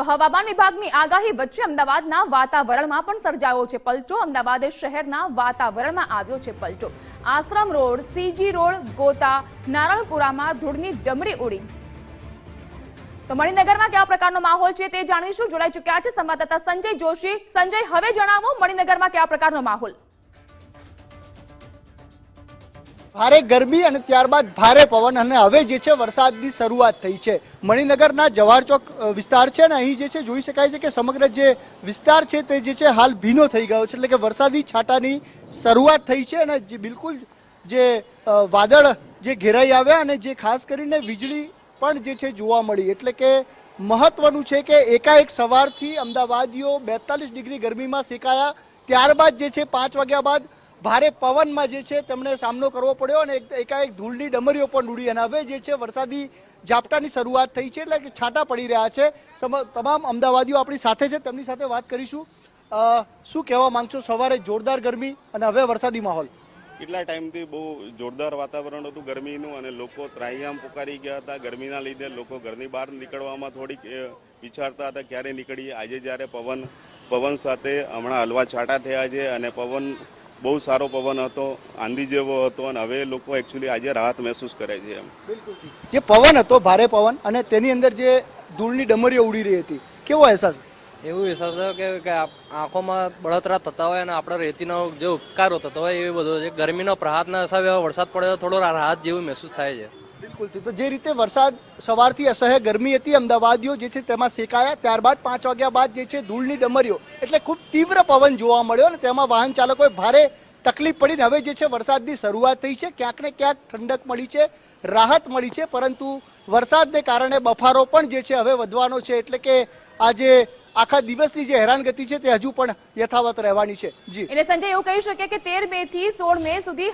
તો હવામાન વિભાગની આગાહી વચ્ચે અમદાવાદના વાતાવરણમાં પણ સર્જાયો છે પલટો. અમદાવાદ શહેરના વાતાવરણમાં આવ્યો છે પલટો. Ashram road, CG road, Gota, નારણપુરામાં ધૂળની ડમરી ઉડી. તો મણિનગરમાં કેવા પ્રકારનો માહોલ છે તે જાણીશું. જોડાઈ ચુક્યા છે સંવાદદાતા સંજય જોશી. સંજય, હવે જણાવો મણિનગરમાં કેવા પ્રકારનો માહોલ? ભારે ગરમી અને ત્યારબાદ ભારે પવન અને હવે જે છે વરસાદની શરૂઆત થઈ છે. મણિનગરના જવાહર ચોક વિસ્તાર છે ને અહીં જે છે જોઈ શકાય છે કે સમગ્ર જે વિસ્તાર છે તે જે છે હાલ ભીનો થઈ ગયો છે. એટલે કે વરસાદી છાંટાની શરૂઆત થઈ છે અને જે બિલકુલ જે વાદળ જે ઘેરાઈ આવ્યા અને જે ખાસ કરીને વીજળી પણ જે છે જોવા મળી. એટલે કે મહત્વનું છે કે એકાએક સવારથી અમદાવાદીઓ બેતાલીસ ડિગ્રી ગરમીમાં શેકાયા. ત્યારબાદ જે છે પાંચ વાગ્યા બાદ ભારે પવનમાં જે છે તેમણે સામનો કરવો પડ્યો અને એક- એકાએક ધૂળની ડમરીઓ પણ ઉડી અને હવે જે છે વરસાદી ઝાપટાની શરૂઆત થઈ છે એટલે કે છાંટા પડી રહ્યા છે. તમામ અમદાવાદીઓ આપણી સાથે છે, તેમની સાથે વાત કરીશું. શું કહેવા માંગશો? સવારે જોરદાર ગરમી અને હવે વરસાદી માહોલ. કેટલા ટાઈમથી બહુ જોરદાર વાતાવરણ હતું ગરમીનું અને લોકો ત્રાહિયામ પુકારી ગયા હતા. ગરમીના લીધે લોકો ઘરની બહાર નીકળવામાં થોડીક વિચારતા હતા ક્યારે નીકળીએ. આજે જ્યારે પવન પવન સાથે હમણાં હલવા છાંટા થયા છે અને પવન બહુ સારો પવન હતો આંધી જેવો હતો અને હવે લોકો એકચ્યુઅલી આજે રાહત મહેસૂસ કરે છે એમ. જે પવન હતો ભારે પવન અને તેની અંદર જે ધૂળની ડમરીઓ ઉડી રહી હતી કેવો અહેસાસ? એવું અહેસાસ થયો કે આંખોમાં બળતરા થતા હોય અને આપણે રેતીનો જે ઉપકારો થતો હોય એ બધો છે ગરમીનો પ્રહાતના હિસાબે વરસાદ પડ્યો તો થોડો રાહત જેવું મહેસૂસ થાય છે. બિલકુલ તો જે રીતે વરસાદ સવારથી અસહ્ય ગરમી હતી, અમદાવાદીઓ જે છે તેમાં શેકાયા. ત્યારબાદ પાંચ વાગ્યા બાદ જે છે ધૂળની ડમરીઓ, એટલે ખૂબ તીવ્ર પવન જોવા મળ્યો અને તેમાં વાહન ચાલકોએ ભારે તકલીફ પડીને હવે જે છે વરસાદની શરૂઆત થઈ છે. ક્યાંક ને ક્યાંક ઠંડક મળી છે, રાહત મળી છે, પરંતુ વરસાદને કારણે બફારો પણ જે છે હવે વધવાનો છે. એટલે કે આજે આખા દિવસની જે હેરાનગતિ છે તે હજુ પણ યથાવત રહેવાની છે. જી. એટલે સંજય, એવું કહી શકીએ કે તેર મે થી સોળ મે સુધી